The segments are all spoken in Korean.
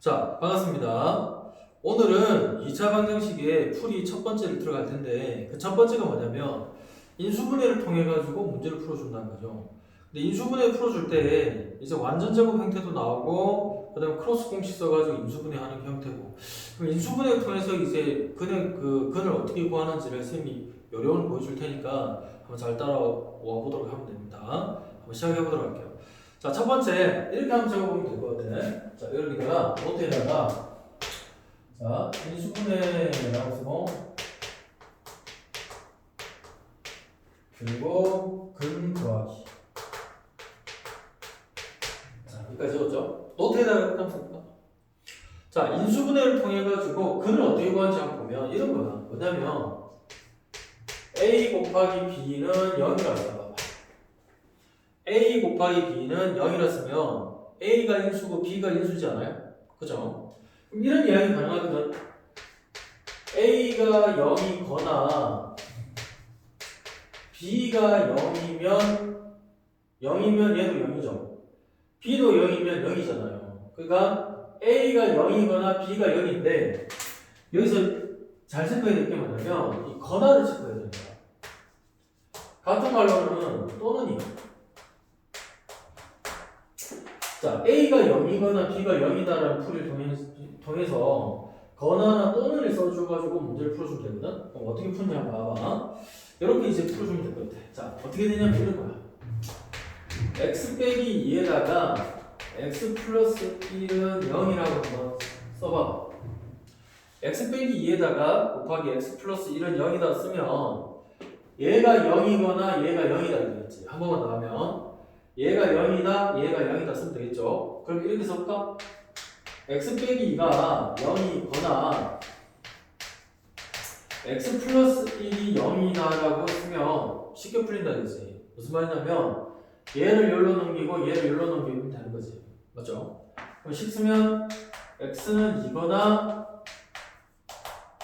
자, 반갑습니다. 오늘은 2차 방정식의 풀이 첫 번째를 들어갈 텐데 그 첫 번째가 뭐냐면 인수분해를 통해 가지고 문제를 풀어준다는 거죠. 근데 인수분해 풀어줄 때 이제 완전 제곱 형태도 나오고 그다음에 크로스 공식 써가지고 인수분해 하는 형태고 그럼 인수분해를 통해서 이제 근의 그 근을 어떻게 구하는지를 쌤이 요령을 보여줄 테니까 한번 잘 따라와 보도록 하면 됩니다. 한번 시작해 보도록 할게요. 자, 첫 번째 이렇게 한번 적어보면 될 것 같아. 자, 여기다가 노트에다가 자 인수분해라고 쓰고 그리고 근 더하기. 자, 여기까지 적었죠? 노트에다가 한번 써볼까? 자, 인수분해를 통해 가지고 근을 어떻게 구하는지 한번 보면 이런 거야. 뭐냐면 a 곱하기 b는 0이라고 써봐. A 곱하기 b는 0이라 쓰면 a가 인수고 b가 인수지 않아요? 그죠? 그럼 이런 이야기 가능하거든. a가 0이거나 b가 0이면 0이면 얘도 0이죠. b도 0이면 0이잖아요. 그러니까 a가 0이거나 b가 0인데 여기서 잘 짚어야 될 게 뭐냐면 이 거나를 짚어야 됩니다. 같은 말로는 또는이요. 자, A가 0이거나 B가 0이다라는 풀이를 통해서, 통해 서 거나나 또는을 써줘가지고 문제를 풀어주면 되거든? 그럼 어떻게 한번 봐봐. 이렇게 이제 풀어주면 될 것 같아. 자, 어떻게 되냐면 이런 거야. x 빼기 2에다가 x 플러스 1은 0이라고 한번 써봐. x 빼기 2에다가 곱하기 x 플러스 1은 0이다 쓰면 얘가 0이거나 얘가 0이다 이거겠지. 한 번만 더 하면 얘가 0이다, 얘가 0이다 쓰면 되겠죠. 그럼 이렇게 써볼까? x 빼기 2가 0이거나 x 플러스 1이 0이다라고 쓰면 쉽게 풀린다 이거지. 무슨 말이냐면 얘를 열로 넘기고 얘를 열로 넘기면 되는 거지. 맞죠? 그럼 식 쓰면 x는 2거나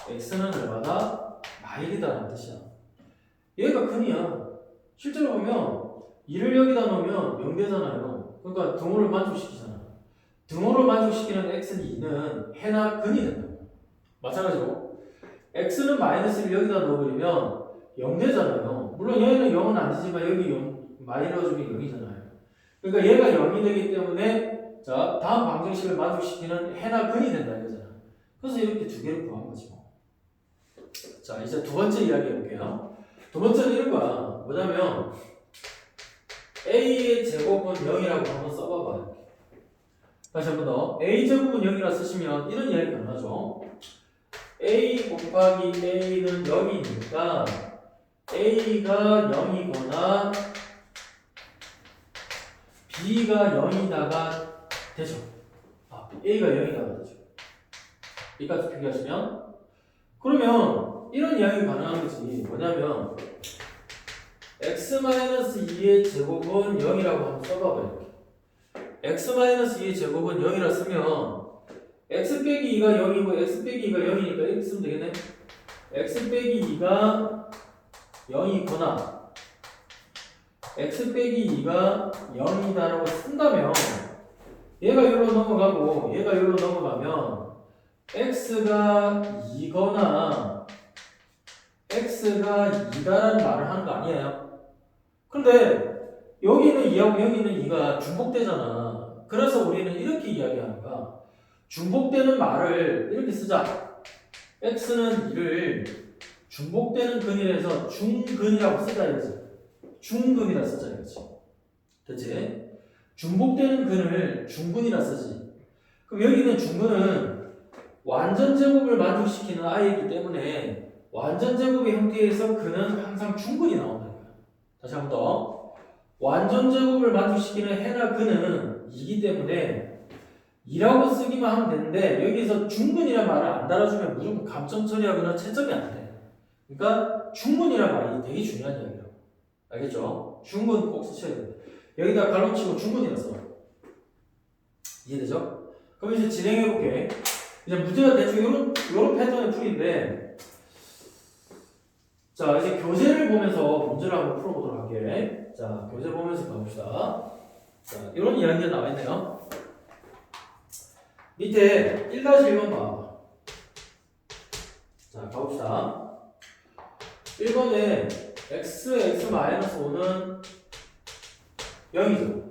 x는 얼마다? 마일이다라는 뜻이야. 얘가 근이야. 실제로 보면 2를 여기다 놓으면 0되잖아요. 그러니까 등호를 만족시키잖아. 등호를 만족시키는 x는 2는 해나 근이 된다. 마찬가지로 x는 마이너스를 여기다 넣어버리면 0 되잖아요. 물론 얘는 0은 아니지만 여기 0, 마이너스면 0이잖아요. 그러니까 얘가 0이 되기 때문에 자 다음 방정식을 만족시키는 해나 근이 된다 이거잖아. 그래서 이렇게 두 개를 구한 거지 뭐. 자 이제 두 번째 이야기 해볼게요. 두 번째는 이런 거야. 뭐냐면 a의 제곱은 0이라고 한번 써봐봐. 이렇게. 다시 한 번 더. a 제곱은 0이라 쓰시면 이런 이야기 가능하죠. a 곱하기 a는 0이니까 a가 0이거나 b가 0이다가 되죠. 아, a가 0이다가 되죠. 여기까지 표기하시면 그러면 이런 이야기 가능한 것이 뭐냐면 x-2의 제곱은 0이라고 한번 써봐봐 이렇게. X-2의 제곱은 0이라 쓰면 x 빼기 2가 0이고 x 빼기 2가 0이니까 이렇게 쓰면 되겠네. X 빼기 2가 0이거나. X 빼기 2가 0이다라고 쓴다면 얘가 여기로 넘어가고 얘가 여기로 넘어가면 x가 2거나 x가 2다라는 말을 하는 거 아니에요? 근데 여기는 2하고 여기는 2가 중복되잖아. 그래서 우리는 이렇게 이야기하는 거야. 중복되는 말을 이렇게 쓰자. x는 2를 중복되는 근이라서 중근이라고 쓰자 이거지. 중근이라 쓰자 이거지. 됐지? 중복되는 근을 중근이라 쓰지. 그럼 여기는 중근은 완전 제곱을 만족시키는 아이이기 때문에 완전 제곱의 형태에서 그는 항상 중근이 나온 다시 한 번 더. 완전 제곱을 만족시키는 해나 근은 2기 때문에 2라고 쓰기만 하면 되는데 여기서 중근이라는 말을 안 달아주면 무조건 감점 처리하거나 채점이 안 돼. 그러니까 중근이라는 말이 되게 중요한 이야기라고. 알겠죠? 중근 꼭 쓰셔야 돼. 여기다 갈로치고 중근이라 써. 이해되죠? 그럼 이제 진행해 볼게. 이제 문제가 대충 이런 이런 패턴의 풀인데 자 이제 교재를 보면서 문제를 한번 풀어보도록 할게. 자 교재 보면서 가봅시다. 자 이런 이야기가 나와 있네요. 밑에 1-1번 봐. 자, 가봅시다. 1번에 x, x-5는 0이죠.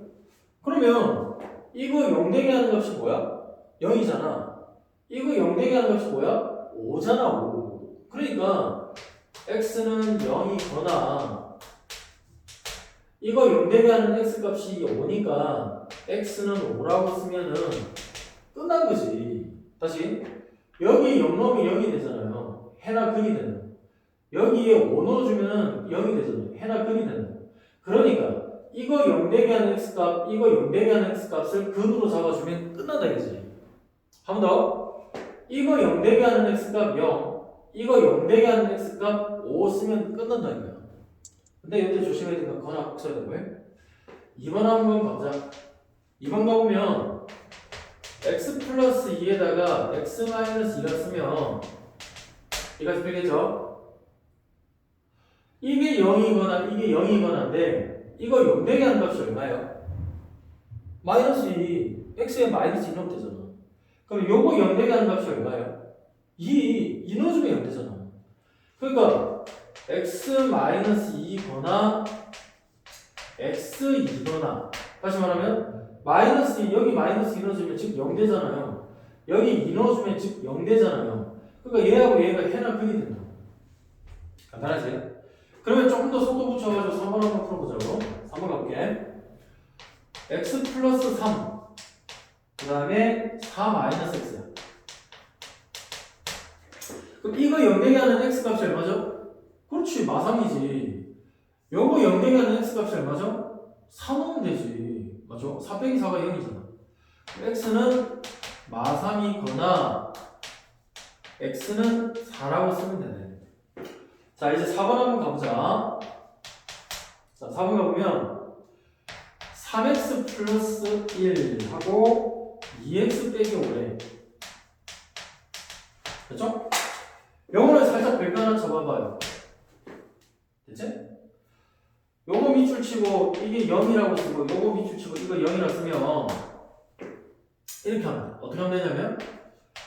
그러면 이거 0 되게 하는 값이 뭐야? 0이잖아. 이거 0 되게 하는 값이 뭐야? 5잖아, 5. 그러니까 x는 0이거나 이거 0 되게 하는 x 값이 5니까 x는 5라고 쓰면은 끝난 거지. 다시 여기 0 넣으면 0이 되잖아요. 해나 근이 되는. 여기에 5 넣어주면은 0이 되잖아요. 해나 근이 되는. 그러니까 이거 0 되게 하는 x 값, 이거 0 되게 하는 x 값을 근으로 잡아주면 끝난다 이거지. 한 번 더. 이거 0 되게 하는 x 값 0, 이거 0 되게 하는 x 값 5 쓰면 끝난다 이거야. 근데 이때 조심해야 되는 건 하나 꼭 써야 되고요. 2번 한번 가자. 2번 가보면 x 플러스 2에다가 x 마이너스 2라 쓰면 이가 되겠죠? 이게 0이거나 이게 0이거나인데 이거 0 되게 하는 값이 얼마예요? 마이너스 2 x에 마이너스 2 넣으면 되잖아 그럼 요거 0 되게 하는 값이 얼마예요? 2 2 넣어주면 0 되잖아. 그러니까 x 마이너스 2거나 x 2거나 다시 말하면 마이너스 2 여기 마이너스 2 넣어주면 즉 0 되잖아요. 여기 2 넣어주면 즉 0 되잖아요. 그러니까 얘하고 얘가 해나 크게 된다. 간단하지? 그러면 조금 더 속도 붙여가지고 3번 한번 풀어보자고. 3번 가볼게. x 플러스 3 그 다음에 4 마이너스 x야 그럼 이거 0 되게 하는 x 값이 얼마죠? 그렇지 마삼이지 요거 0 되게 하는 x 값이 얼마죠? 3하면 되지 맞죠? 4 빼기 4가 0이잖아 x는 마삼이거나 x는 4라고 쓰면 되네 자 이제 4번 한번 가보자 자 4번 가보면 3x 플러스 1 하고 2x 빼기 5래 됐죠? 요거는 살짝 별표 하나 쳐봐봐요 됐지? 요거 밑줄 치고 이게 0이라고 쓰고 요거 밑줄 치고 이거 0이라고 쓰면 이렇게 하면 돼. 어떻게 하면 되냐면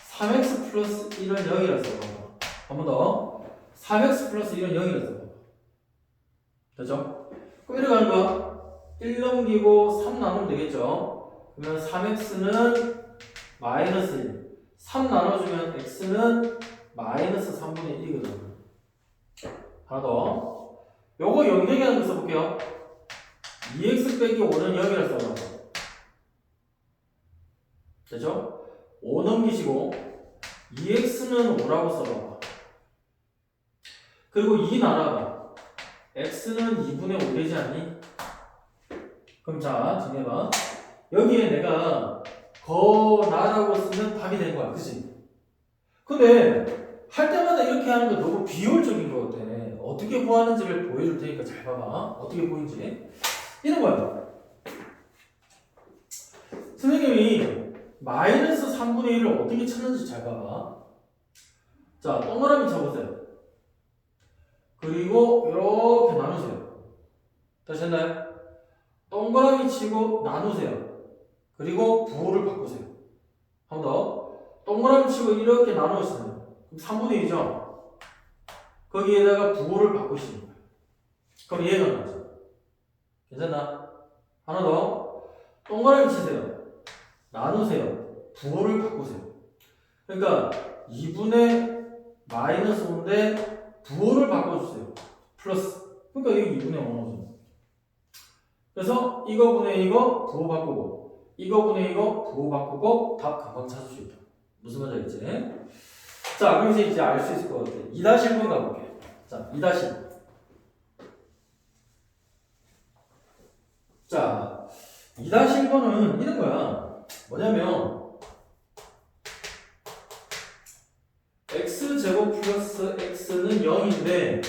3x 플러스 1은 0이라고 써봐 한번 더 3x 플러스 1은 0이라고 써봐 됐죠? 그럼 이렇게 하는 거야 1 넘기고 3 나누면 되겠죠? 그러면 3x는 마이너스 1 3 나눠주면 x는 마이너스 3분의 1이거든. 하나 더. 요거 0 되게 하는 거 써볼게요. 2x 빼기 5는 0이라 써봐. 되죠? 5 넘기시고 2x는 5라고 써봐. 그리고 2 나눠봐 x는 2분의 5 되지 않니? 그럼 자 정해봐. 여기에 내가 거나라고 쓰면 답이 되는 거야. 그치? 근데 할 때마다 이렇게 하는 거 너무 비효율적인 것 같아. 어떻게 구하는지를 보여줄 테니까 잘 봐봐. 어떻게 보이는지. 이런 거야. 선생님이 마이너스 3분의 1을 어떻게 찾는지 잘 봐봐. 자 동그라미 쳐보세요. 그리고 이렇게 나누세요. 다시 했나요? 동그라미 치고 나누세요. 그리고 부호를 바꾸세요. 한 번 더. 동그라미 치고 이렇게 나누었어요 3분의 2죠. 거기에다가 부호를 바꾸시는 거예요. 그럼 얘가 나오죠. 괜찮나? 하나 더. 동그라미 치세요. 나누세요. 부호를 바꾸세요. 그러니까 2분의 마이너스 5인데 부호를 바꿔주세요. 플러스. 그러니까 여기 2분의 5 나오죠. 그래서 이거분의 이거 부호 바꾸고 이거분의 이거 부호 바꾸고 답 금방 찾을 수 있다. 무슨 말인지 알겠지? 자, 그럼 이제 이제 알 수 있을 것 같아. 2-1번 가볼게. 자, 2 자, 2-1번은 이런 거야. 뭐냐면 x제곱 플러스 x는 0인데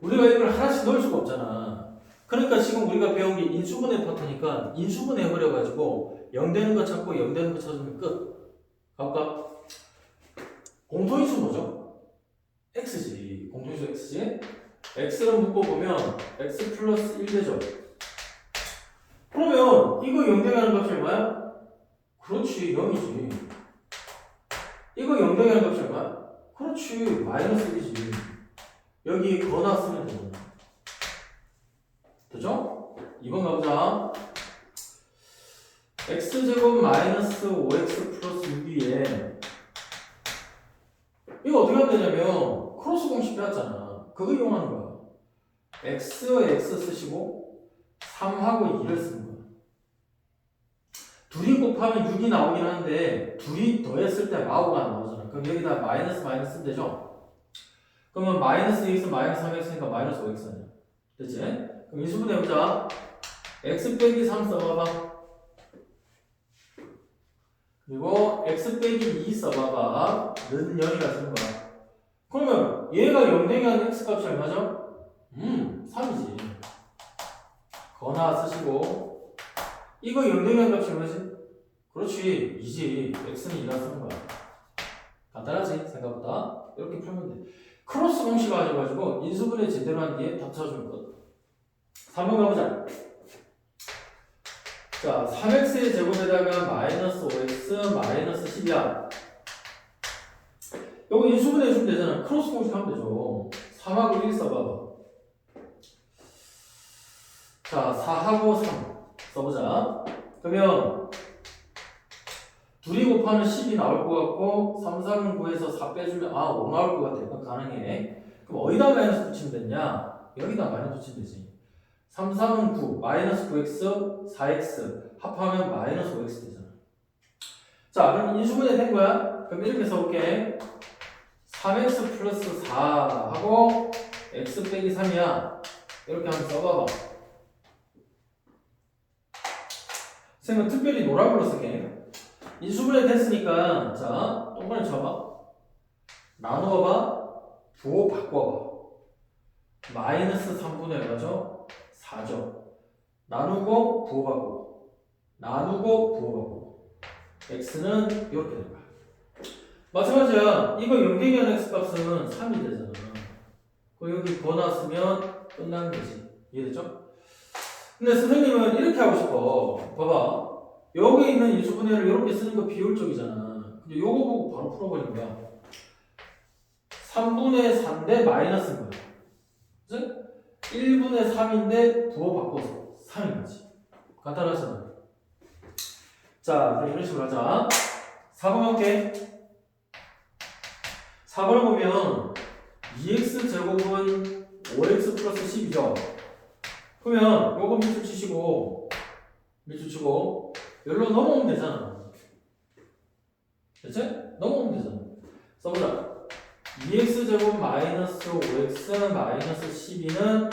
우리가 이걸 하나씩 넣을 수가 없잖아. 그러니까 지금 우리가 배운 게 인수분해 파트니까 인수분해 해버려가지고 0 되는 거 찾고 0 되는 거 찾으면 끝. 가볼까? 공통인수 뭐죠? x지. 공통인수 x지. x를 묶어보면 x 플러스 1 되죠. 그러면 이거 0 되게 하는 값이 얼마야? 그렇지 0이지. 이거 0 하는 값이 얼마야? 그렇지 마이너스 1이지 여기 거나 쓰면 되잖아 되죠? 2번 가보자 x제곱 마이너스 5x 플러스 6이에 이거 어떻게 하면 되냐면 크로스 공식 배웠잖아. 그거 이용하는 거야. X, x 쓰시고 3하고 2를 쓰는 거야. 둘이 곱하면 6이 나오긴 하는데 둘이 더했을 때 마오가 안 나오잖아. 그럼 여기다 마이너스 마이너스 쓰면 되죠? 그러면 마이너스 2x 마이너스 3x니까 마이너스 5x 아니야. 됐지? 그럼 인수분 해보자. X 빼기 3 써봐봐 그리고 x 빼기 2 써봐봐. 는 0이라 쓰는 거야. 그러면 얘가 0 되면 x 값이 얼마죠? 음 3이지. 거나 쓰시고. 이거 0 되면 값이 얼마지? 그렇지 2지. x는 2라 쓰는 거야. 간단하지? 생각보다. 이렇게 풀면 돼. 크로스 공식 가지고 인수분해 제대로 한 뒤에 답 찾아주는 것. 3번 가보자 자, 3x의 제곱에다가 마이너스 5x 마이너스 10이야. 요거 인수분해 해주면 되잖아. 크로스 공식 하면 되죠. 3하고 1 써봐봐. 자, 4하고 3 써보자. 그러면 둘이 곱하면 10이 나올 것 같고 3, 4는 9에서 4 빼주면 아, 5 나올 것 같아. 그건 가능해. 그럼 어디다 마이너스 붙이면 되냐? 여기다 마이너스 붙이면 되지. 3, 3은 9, 마이너스 9x, 4x 합하면 마이너스 5x 되잖아. 자, 그럼 인수분해 된 거야? 그럼 이렇게 써볼게. 3x 플러스 4 하고 x 빼기 3이야. 이렇게 한번 써봐봐. 선생님은 특별히 노란불로 쓸게. 인수분해 됐으니까, 자, 동그라미 쳐봐. 나누어봐. 부호 바꿔봐. 마이너스 3분의 얼마죠? 4죠. 나누고 부호 바꾸고 나누고 부호 바꾸고 x는 이렇게 될 거야. 마찬가지야. 이거 0대기한 x 값은 3이 되잖아. 그 여기 거 나왔으면 끝나는 거지. 이해되죠? 근데 선생님은 이렇게 하고 싶어. 봐봐. 여기 있는 인수분해를 이렇게 쓰는 거 비효율적이잖아. 근데 요거 보고 바로 풀어버린 거야. 3분의 4인데 마이너스인 거야. 그치? 1분의 3인데 부호 바꿔서 3인 거지. 간단하잖아. 자, 그럼 이런 식으로 하자. 4번 할게. 4번을 보면 2x 제곱은 5x 플러스 10이죠. 그러면 요거 밑줄 치시고 밑줄 치고 여기로 넘어오면 되잖아. 됐지? 넘어오면 되잖아. 써보자. 2x 제곱 마이너스 5x 마이너스 12는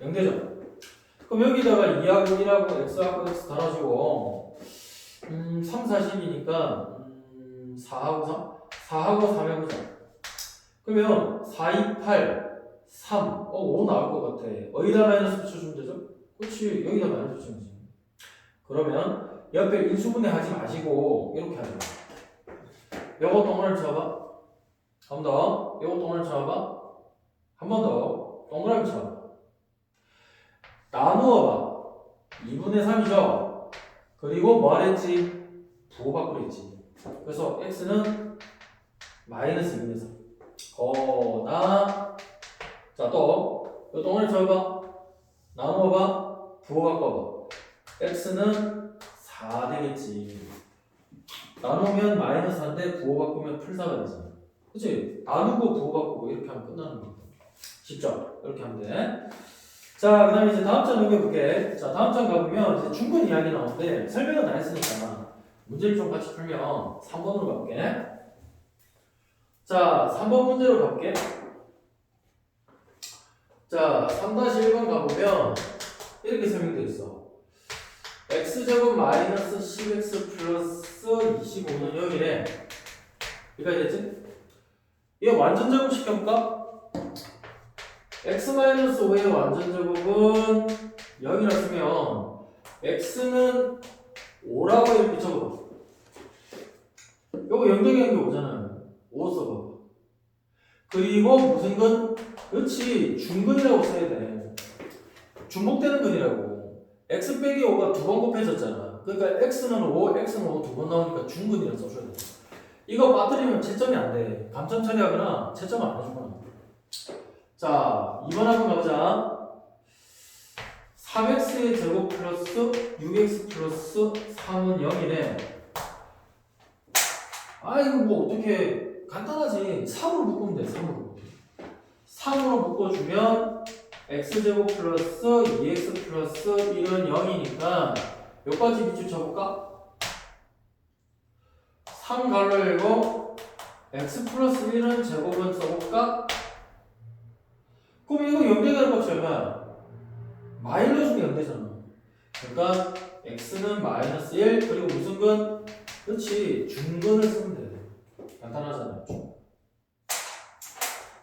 0되죠? 그럼 여기다가 2하고 1하고 x하고 x 달아주고 음, 3, 40이니까 음, 4하고 3? 4하고 3 해보자 그러면 4, 2, 8, 3, 어, 5 나올 것 같아 어디다 마이너스 붙여주면 되죠? 그렇지 여기다 마이너스 붙이면 되지 그러면 옆에 인수분해 하지 마시고 이렇게 하자 요거 동그라미 쳐봐 한 번 더. 이거 동그라미 쳐봐. 한 번 더. 동그라미 쳐봐. 나누어봐. 2분의 3이죠? 그리고 뭐 하랬지? 부호 바꾸랬지. 그래서 x는 마이너스 2분의 3. 거나 자, 또. 이 동그라미 쳐봐. 나누어봐. 부호 바꿔봐. x는 4 되겠지. 나누면 마이너스 4인데 부호 바꾸면 풀 4가 되잖아. 그치? 나누고 부호 바꾸고 이렇게 하면 끝나는 겁니다. 쉽죠? 이렇게 하면 돼. 자, 그 다음에 이제 다음 장 넘겨볼게. 자, 다음 장 가보면 이제 충분 이야기 나오는데 설명은 다 했으니까 문제를 좀 같이 풀면 3번으로 가볼게. 자, 3번 문제로 가볼게. 자, 3-1번 가보면 이렇게 설명되어 있어. x제곱 마이너스 10x 플러스 25는 0이래. 여기까지 됐지? 이거 완전 제곱 시켜볼까? x-5의 완전 제곱은 0이라 쓰면 x는 5라고 이렇게 적어봐 요거 0 대기한 게 5잖아요. 5 써봐. 그리고 무슨 근? 그렇지. 중근이라고 써야 돼. 중복되는 근이라고. X 빼기 5가 두 번 곱해졌잖아. 그러니까 x는 5, x는 5 두 번 나오니까 중근이라고 써줘야 돼 이거 빠뜨리면 채점이 안 돼. 감점 처리하거나 채점 안 해주거나. 자, 2번 한번 가보자. 3x의 제곱 플러스 6x 플러스 3은 0이래. 아, 이거 뭐 어떻게 간단하지. 3으로 묶으면 돼, 3으로. 3으로 묶어주면 x제곱 플러스 2x 플러스 1은 0이니까 몇 가지 비추 쳐볼까? 3 갈로 열고 x 플러스 1은 제곱은 써볼까? 그럼 이거 0 되는 값이 얼마야? 마이너스 0 되잖아 그러니까 x는 마이너스 1 그리고 무슨 근? 그렇지 중근을 쓰면 돼 간단하잖아요 중.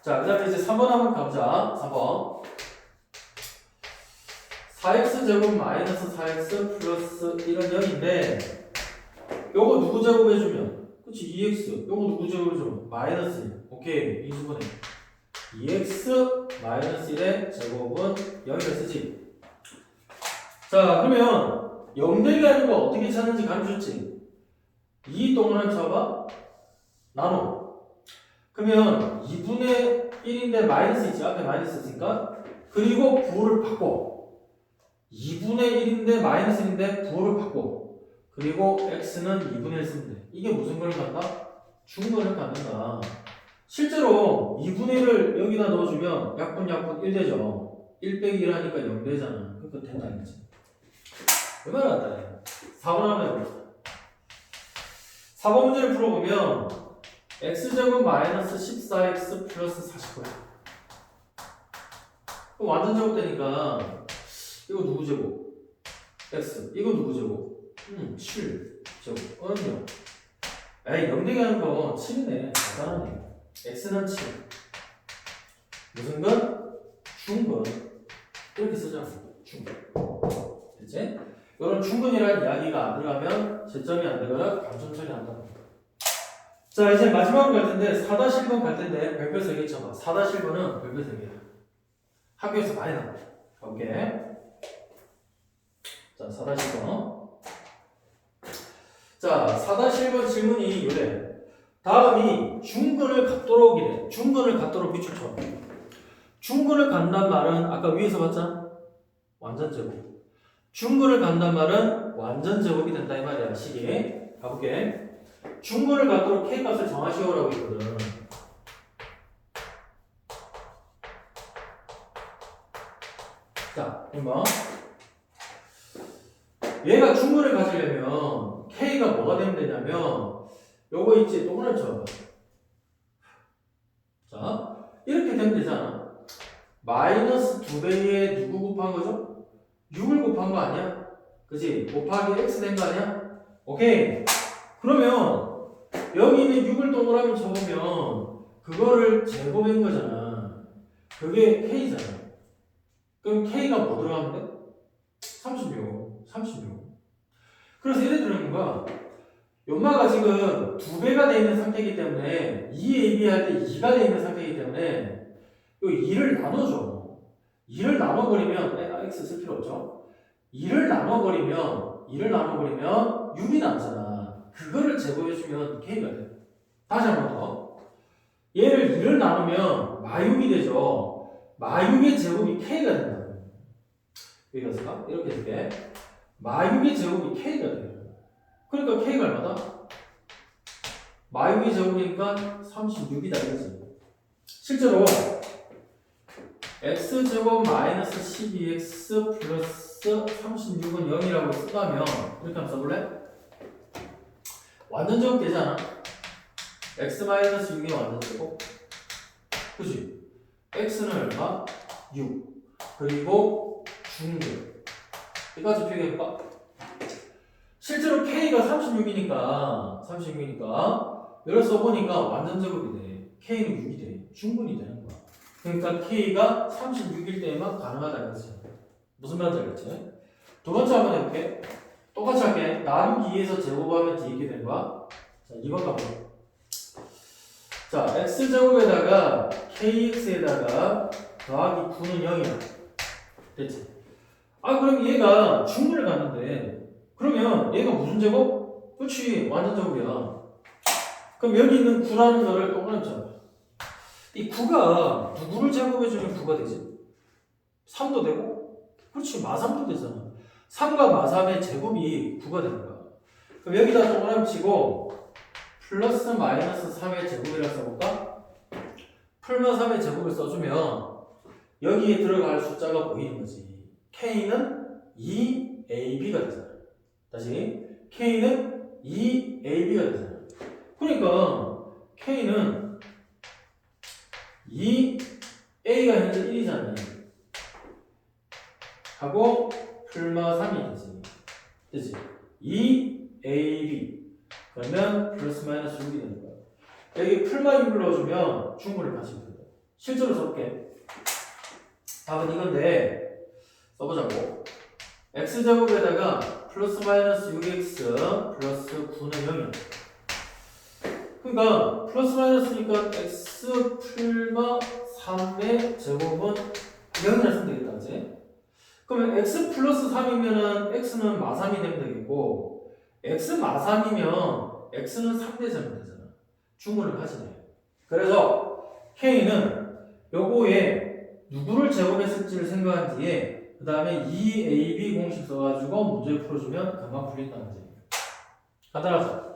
자, 그 다음에 이제 3번 한번 가보자. 3번. 4x 제곱 마이너스 4x 플러스 1은 0인데, 요거 누구 제곱해주면? 그치, 2x. 요거 누구 제곱해주면? 마이너스 1. 오케이, 이수분해. 2x 마이너스 1의 제곱은 0이라 쓰지. 자, 그러면 0 대기 하는 거 어떻게 찾는지 가르쳐줬지? 이 동그란 쳐봐. 나눠. 그러면 2분의 1인데 마이너스 있지 앞에 마이너스 있으니까 그리고 부호를 바꿔 2분의 1인데 마이너스 인데 부호를 바꿔 그리고 x는 2분의 1 쓰면 돼 이게 무슨 걸 갖다? 중근을 갖는다 실제로 2분의 1을 여기다 넣어주면 약분 약분 1 되죠 1 빼기 1 하니까 0 되잖아 그러니까 된다 이거지 얼마나 간단해 4번 한번 해봅시다 4번 문제를 풀어보면 x제곱 마이너스 14x 플러스 49야. 그럼 완전 제곱 되니까 이거 누구 제곱? x. 이거 누구 제곱? 음, 7 제곱. 은요. 에이, 0대기 하는 거 7이네. 간단하네. x는 7. 무슨 건? 중근. 이렇게 쓰잖아. 중근. 됐지? 이런 중근이라는 이야기가 안 들어가면 채점이 안 되거나 감점 처리한다. 자 이제 마지막으로 갈 텐데 4-1번 갈 텐데 별표 3개 쳐봐 4-1번은 별표 3개야 학교에서 많이 나와 가볼게 자 4-1번 자 4-1번 질문이 이래. 다음이 중근을 갖도록 이래. 중근을 갖도록 밑줄 쳐. 중근을 간단 말은 아까 위에서 봤잖아? 완전 제곱. 중근을 간단 말은 완전 제곱이 된다 이 말이야. 식이 가볼게. 중근을 갖도록 k 값을 정하시오라고 있거든. 자, 그러면 얘가 중근을 가지려면 k가 뭐가 되면 되냐면 요거 있지 동그란 쳐. 자, 이렇게 되면 되잖아. 마이너스 두 배에 누구 곱한 거죠? 6을 곱한 거 아니야? 그지? 곱하기 x 된 거 아니야? 오케이. 그러면 여기 있는 6을 동그라미 쳐보면 그거를 제곱한 거잖아. 그게 k잖아. 그럼 k가 뭐 들어가면 돼? 36. 36. 그래서 되는 거야. 연마가 지금 두 배가 돼 있는 상태이기 때문에 2ab 할 때 2가 돼 있는 상태이기 때문에 이 2를 나눠줘. 2를 나눠버리면 아, x 쓸 필요 없죠. 2를 나눠버리면 2를 나눠버리면 6이 남잖아. 그거를 제곱해주면 K가 돼. 다시 한 번 더. 얘를 2를 나누면 마육이 되죠. 마육의 제곱이 K가 된다. 이렇게 될게. 마육의 제곱이 K가 돼요. 그러니까 K가 얼마다? 마육의 제곱이니까 36이다 이거지. 실제로 x제곱 마이너스 12x 플러스 36은 0이라고 쓰다면 이렇게 한번 써볼래? 완전 제곱 되잖아. x 마이너스 6이 완전 제곱. 그지? x는 얼마? 6. 그리고 중근. 이까지 표기해볼까? 실제로 k가 36이니까 36이니까 여기서 써보니까 완전 제곱이 돼. k는 6이 돼. 중근이 되는 거야. 그러니까 k가 36일 때에만 가능하다 이거지. 무슨 말인지 알겠지? 두 번째 한번 해볼게. 똑같이 할게. 나누기 2에서 제곱하면 이렇게 되는 거야. 자, 2번 가보자. 자, x제곱에다가 kx에다가 더하기 9는 0이야. 됐지? 아, 그럼 얘가 중문을 갔는데, 그러면 얘가 무슨 제곱? 그렇지, 완전 제곱이야. 그럼 여기 있는 9라는 거를 잡아. 이 9가 누구를 제곱해주면 9가 되지? 3도 되고, 그렇지, 마3도 되잖아. 3과 마3의 제곱이 9가 되는 거야. 그럼 여기다 동그라미 치고, 플러스 마이너스 3의 제곱이라 써볼까? 풀마 3의 제곱을 써주면, 여기에 들어갈 숫자가 보이는 거지. K는 2AB가 되잖아. 다시, K는 2AB가 되잖아. 그러니까, K는 2A가 현재 1이잖아요. 하고 풀마 3이 되지. 되지? 2AB. 그러면 플러스 마이너스 6이 되는 거야. 여기 풀마 6을 넣어주면 중분을 가시면 된다. 실제로 써볼게. 답은 이건데, 써보자고. x제곱에다가 플러스 마이너스 6x 플러스 9는 0이야. 그러니까 플러스 마이너스니까 x 풀마 3의 제곱은 0이라 쓰면 되겠다, 그지? 그러면 x 플러스 3이면은 x는 마3이 되면 되겠고 x 마3이면 x는 3대자면 되잖아. 중문을 가지네. 그래서 k는 요거에 누구를 제곱했을지를 생각한 뒤에 그 다음에 2ab 공식 써가지고 문제 풀어주면 금방 풀린다는 거지. 간단하죠?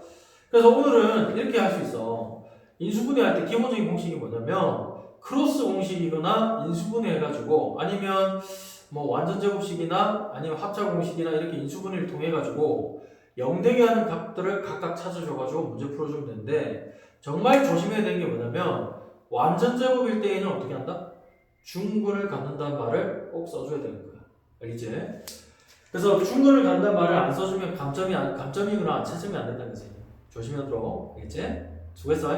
그래서 오늘은 이렇게 할 수 있어. 인수분해 할 때 기본적인 공식이 뭐냐면 크로스 공식이거나 인수분해 해가지고 아니면 뭐 완전 제곱식이나 아니면 합차 공식이나 이렇게 인수분해를 통해 가지고 0되게 하는 값들을 각각 찾아줘가지고 문제 풀어주면 되는데 정말 조심해야 되는 게 뭐냐면 완전 제곱일 때에는 어떻게 한다? 중근을 갖는다는 말을 꼭 써줘야 거야. 알겠지? 그래서 중근을 갖는다는 말을 안 써주면 감점이 안, 감점이거나 채점이 안 된다는 거지. 조심하도록 알겠지? 수고했어.